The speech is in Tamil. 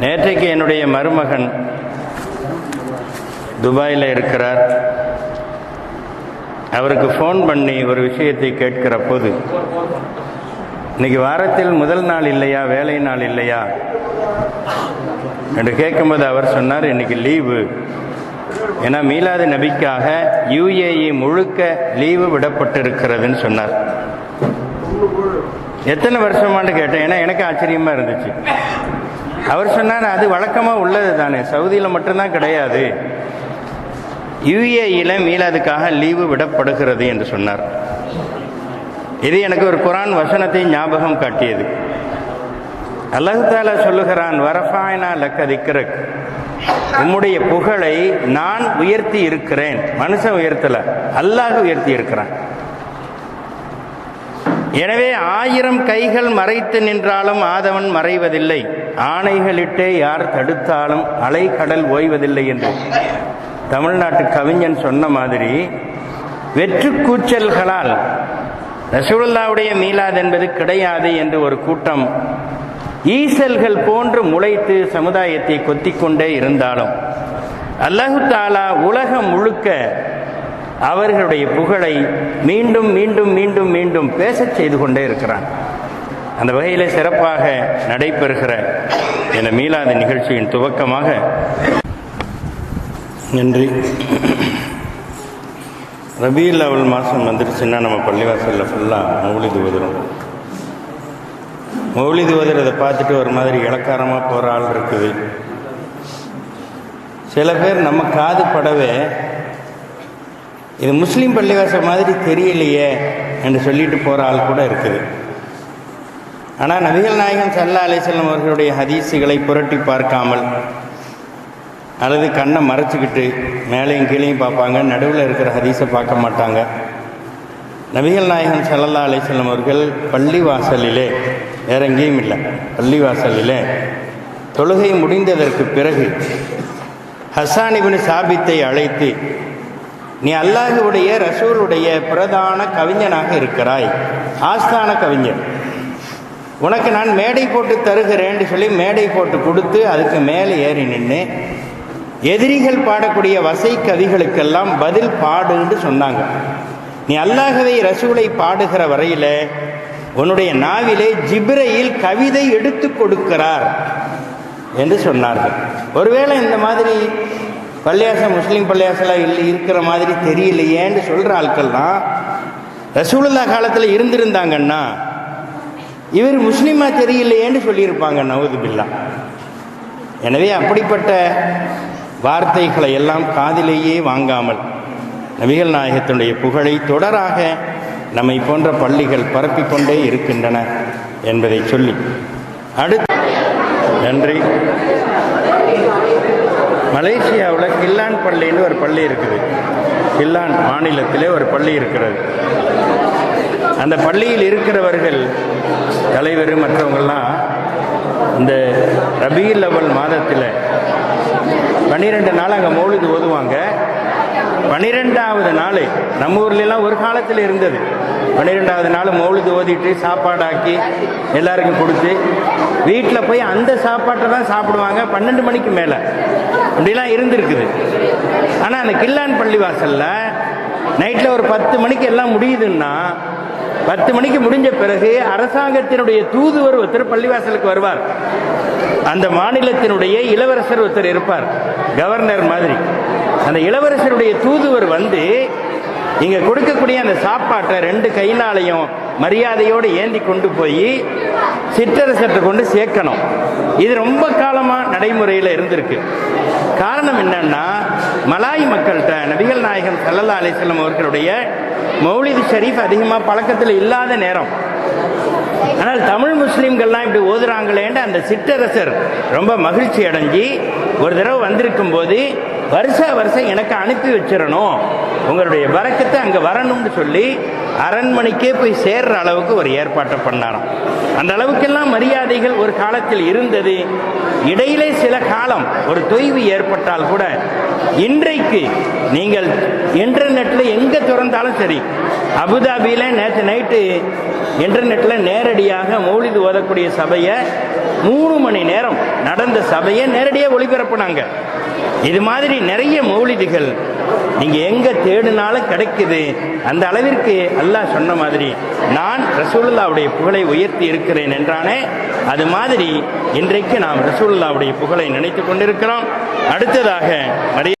நேற்றைக்கு என்னுடைய மருமகன் துபாயில் இருக்கிறார். அவருக்கு ஃபோன் பண்ணி ஒரு விஷயத்தை கேட்கிற போது இன்னைக்கு வாரத்தில் முதல் நாள் இல்லையா வேலை நாள் இல்லையா? என்று கேட்கும்போது அவர் சொன்னார் இன்னைக்கு லீவு. ஏன்னா மீலாது நபிக்காக யுஏஇ முழுக்க லீவு விடப்பட்டிருக்கிறதுன்னு சொன்னார். எத்தனை வருஷமான்னு கேட்டேன். ஏன்னா எனக்கு ஆச்சரியமாக இருந்துச்சு. அவர் சொன்னார் அது வழக்கமாக உள்ளது தானே. சவுதியில் மட்டும்தான் கிடையாது. யுஏஇல மீலாதுக்காக லீவு விடப்படுகிறது என்று சொன்னார். இது எனக்கு ஒரு குரான் வசனத்தை ஞாபகம் காட்டியது. அல்லாஹு சொல்லுகிறான் வரஃபாயினா லக்க திக்ரக். உம்முடைய புகழை நான் உயர்த்தி இருக்கிறேன். மனுஷன் உயர்த்தல அல்லாஹ் உயர்த்தி இருக்கிறான். எனவே ஆயிரம் கைகள் மறைத்து நின்றாலும் ஆதவன் மறைவதில்லை. ஆணைகளிட்டே யார் தடுத்தாலும் அலை கடல் ஓய்வதில்லை என்று. தமிழ்நாட்டு கவிஞன் சொன்ன மாதிரி வெற்று கூச்சல்களால் ரசூலுல்லாவுடைய மீலாத் என்பது கிடையாது என்று ஒரு கூட்டம் ஈசல்கள் போன்று முளைத்து சமுதாயத்தை கொத்திக்கொண்டே இருந்தாலும் அல்லாஹு தாலா உலகம் முழுக்க அவர்களுடைய புகழை மீண்டும் மீண்டும் மீண்டும் மீண்டும் பேசச் செய்து கொண்டே இருக்கிறான். அந்த வகையில் சிறப்பாக நடைபெறுகிற இந்த மீளாத நிகழ்ச்சியின் துவக்கமாக நன்றி. ரபீ அவல் மாதம் வந்துருச்சுன்னா நம்ம பள்ளிவாசலில் ஃபுல்லாக மௌலிது ஓதுறோம் மௌலிது ஓதுறதை பார்த்துட்டு ஒரு மாதிரி இலக்காரமாக போகிற ஆள் இருக்குது. சில பேர் நம்ம காது படவே இது முஸ்லீம் பள்ளிவாசல் மாதிரி தெரியலையே என்று சொல்லிட்டு போகிற ஆள் கூட இருக்குது. ஆனால் நபிகள் நாயகம் சல்லா அலிசல்லம் அவர்களுடைய ஹதீஸுகளை புரட்டி பார்க்காமல் அல்லது கண்ணை மறைச்சிக்கிட்டு மேலேயும் கீழேயும் பார்ப்பாங்க நடுவில் இருக்கிற ஹதீஸை பார்க்க மாட்டாங்க. நபிகள் நாயகம் சல்லல்லா அலிசல்லம் அவர்கள் பள்ளி வாசலிலே வேற எங்கேயும் இல்லை பள்ளி வாசலிலே. தொழுகை முடிந்ததற்கு பிறகு ஹசானிபின் சாபித்தை அழைத்து நீ அல்லாஹுடைய ரசூலுடைய பிரதான கவிஞனாக இருக்கிறாய் ஆஸ்தான கவிஞர் உனக்கு நான் மேடை போட்டு தருகிறேன்னு சொல்லி மேடை போட்டு கொடுத்து அதுக்கு மேலே ஏறி நின்று எதிரிகள் பாடக்கூடிய வசை கவிகளுக்கெல்லாம் பதில் பாடுன்னு சொன்னாங்க. நீ அல்லாகவே ரசூலை பாடுகிற வரையில் உன்னுடைய நாவிலே ஜிப்ரையில் கவிதை எடுத்து கொடுக்கிறார் என்று சொன்னார்கள். ஒருவேளை இந்த மாதிரி பள்ளியாசம் முஸ்லீம் பள்ளியாசலாம் இல்லை இருக்கிற மாதிரி தெரியலையேன்னு சொல்கிற ஆட்கள்லாம் ரசூலுல்லா காலத்தில் இருந்திருந்தாங்கன்னா இவர் முஸ்லீமா தெரியலையேன்னு சொல்லியிருப்பாங்க நவது பில்லா எனவே அப்படிப்பட்ட வார்த்தைகளை எல்லாம் காதிலேயே வாங்காமல் நபிகள் நாயகத்தினுடைய புகழை தொடராக நம்மை போன்ற பள்ளிகள் பரப்பிக்கொண்டே இருக்கின்றன என்பதை சொல்லி அடுத்து நன்றி. மலேசியாவில் கில்லான் பள்ளின்னு ஒரு பள்ளி இருக்குது. கில்லான் மாநிலத்திலே ஒரு பள்ளி இருக்கிறது. அந்த பள்ளியில் இருக்கிறவர்கள் தலைவர் மற்றவங்கள்லாம் இந்த ரபியுல் அவல் மாதத்தில் பன்னிரெண்டு நாள் அங்கே மௌலிது ஓதுவாங்க. பன்னிரெண்டாவது நாள் நம்ம ஊர்லெலாம் ஒரு காலத்தில் இருந்தது. பன்னிரெண்டாவது நாள் மௌலிது ஓதிட்டு சாப்பாடாக்கி எல்லாருக்கும் கொடுத்து வீட்டில் போய் அந்த சாப்பாட்டை தான் சாப்பிடுவாங்க பன்னெண்டு மணிக்கு மேலே. அப்படிலாம் இருந்திருக்குது. ஆனால் அந்த கில்லான் பள்ளி வாசலில் நைட்டில் ஒரு பத்து மணிக்கு எல்லாம் முடியுதுன்னா பத்து மணிக்கு முடிஞ்ச பிறகு அரசாங்கத்தினுடைய தூதுவர் ஒருத்தர் பள்ளிவாசலுக்கு வருவார். அந்த மாநிலத்தினுடைய இளவரசர் ஒருத்தர் இருப்பார் கவர்னர் மாதிரி. அந்த இளவரசருடைய தூதுவர் வந்து இங்க கொடுக்கக்கூடிய அந்த சாப்பாட்டை ரெண்டு கையினாலையும் மரியாதையோடு ஏந்தி கொண்டு போய் சிற்றரசற்றை கொண்டு சேர்க்கணும். இது ரொம்ப காலமாக நடைமுறையில் இருந்திருக்கு. காரணம் என்னன்னா மலாய் மக்கள்கிட்ட நபிகள் நாயகம் சல்லல்லா அலிஸ்லம் அவர்களுடைய மௌலிது ஷரீஃப் அதிகமாக பழக்கத்தில் இல்லாத நேரம். ஆனால் தமிழ் முஸ்லீம்கள்லாம் இப்படி ஓதுறாங்களேன்னு அந்த சிற்றரசர் ரொம்ப மகிழ்ச்சி அடைஞ்சி ஒரு தடவை வந்திருக்கும் போது வருஷ வருஷம் எனக்கு அனுப்பி வச்சிடணும் உங்களுடைய வரக்கத்தை அங்கே வரணும்னு சொல்லி அரண்மனைக்கே போய் சேர்ற அளவுக்கு ஒரு ஏற்பாட்டை பண்ணாராம். அந்த அளவுக்கெல்லாம் மரியாதைகள் ஒரு காலத்தில் இருந்தது. இடையிலே சில காலம் ஒரு தொய்வு ஏற்பட்டால் கூட இன்றைக்கு நீங்கள் இன்டர்நெட்ல எங்க திறந்தாலும் சரி அபுதாபியில நேற்று நைட்டு இன்டர்நெட்ல நேரடியாக மௌலிது ஓதக்கூடிய சபையை மூணு மணி நேரம் நடந்த சபையை நேரடியாக ஒளிபரப்புனாங்க. இது மாதிரி நிறைய மௌலிதுகள் நீங்க எங்க தேடினாலும் கிடைக்குது. அந்த அளவிற்கு அல்லாஹ் சொன்ன மாதிரி நான் ரசூல்லாவுடைய புகழை உயர்த்தி இருக்கிறேன் என்றானே அது மாதிரி இன்றைக்கு நாம் ரசூல்லாவுடைய புகழை நினைத்து கொண்டிருக்கிறோம். அடுத்ததாக மரிய